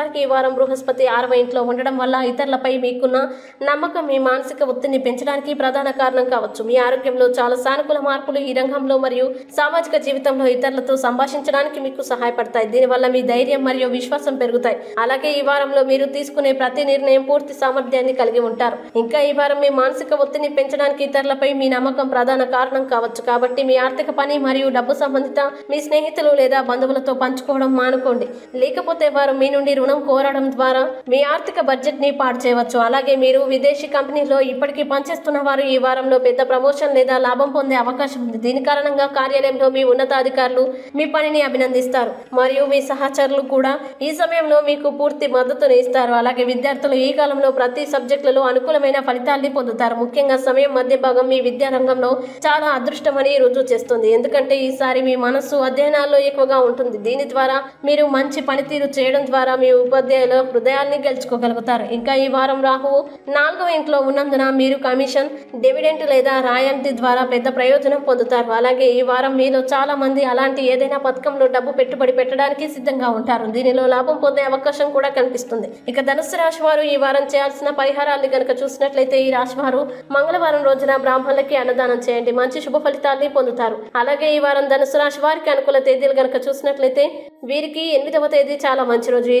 వారికి ఈ వారం బృహస్పతి ఆరవ ఇంట్లో ఉండడం వల్ల ఇతరులపై మీకున్న నమ్మకం మీ మానసిక ఒత్తిడిని పెంచడానికి ప్రధాన కారణం కావచ్చు. మీ ఆరోగ్యంలో చాలా సానుకూల మార్పులు ఈ రంగంలో మరియు సామాజిక జీవితంలో ఇతరులతో సంభాషించడానికి మీకు సహాయపడతాయి. దీనివల్ల మీ ధైర్యం మరియు విశ్వాసం పెరుగుతాయి. అలాగే ఈ వారంలో మీరు తీసుకునే ప్రతి నిర్ణయం పూర్తి సామర్థ్యాన్ని కలిగి ఉంటారు. ఇంకా ఈ వారం మీ మానసిక ఒత్తిడిని పెంచడానికి ఇతరులపై మీ నమ్మకం ప్రధాన కారణం కావచ్చు. కాబట్టి మీ ఆర్థిక పని మరియు డబ్బు సంబంధిత మీ స్నేహితులు లేదా బంధువులతో పంచుకోవడం మానుకోండి. లేకపోతే వారు మీ నుండి రుణ కోరడం ద్వారా మీ ఆర్థిక బడ్జెట్ని పాడు చేయవచ్చు. అలాగే మీరు విదేశీ కంపెనీలో ఇప్పటికీ పనిచేస్తున్న వారు ఈ వారంలో పెద్ద ప్రమోషన్ లేదా లాభం పొందే అవకాశం ఉంది. దీని కారణంగా కార్యాలయంలో మీ ఉన్నతాధికారులు మీ పనిని అభినందిస్తారు. మరియు మీ సహచరులు కూడా ఈ సమయంలో మీకు పూర్తి మద్దతును ఇస్తారు. అలాగే విద్యార్థులు ఈ కాలంలో ప్రతి సబ్జెక్టులలో అనుకూలమైన ఫలితాల్ని పొందుతారు. ముఖ్యంగా సమయం మధ్య భాగం మీ విద్యా రంగంలో చాలా అదృష్టమని రుజువు చేస్తుంది. ఎందుకంటే ఈసారి మీ మనస్సు అధ్యయనాల్లో ఎక్కువగా ఉంటుంది. దీని ద్వారా మీరు మంచి పనితీరు చేయడం ద్వారా మీ ఉపాధ్యాయుల హృదయాల్ని గెలుచుకోగలుగుతారు. ఇంకా ఈ వారం రాహువు నాలుగవ ఇంట్లో ఉన్నందున మీరు కమిషన్ డివిడెంట్ లేదా రాయల్టీ ద్వారా పెద్ద ప్రయోజనం పొందుతారు. అలాగే ఈ వారం మీలో చాలా మంది అలాంటి ఏదైనా పథకంలో డబ్బు పెట్టుబడి పెట్టడానికి సిద్ధంగా ఉంటారు. దీనిలో లాభం పొందే అవకాశం కూడా కనిపిస్తుంది. ఇక ధనుసు రాశి వారు ఈ వారం చేయాల్సిన పరిహారాన్ని గనక చూసినట్లయితే ఈ రాశి వారు మంగళవారం రోజున బ్రాహ్మణులకి అన్నదానం చేయండి. మంచి శుభ ఫలితాల్ని పొందుతారు. అలాగే ఈ వారం ధనుసు రాశి వారికి అనుకూల తేదీలు గనక చూసినట్లయితే వీరికి ఎనిమిదవ తేదీ చాలా మంచి రోజు. ఈ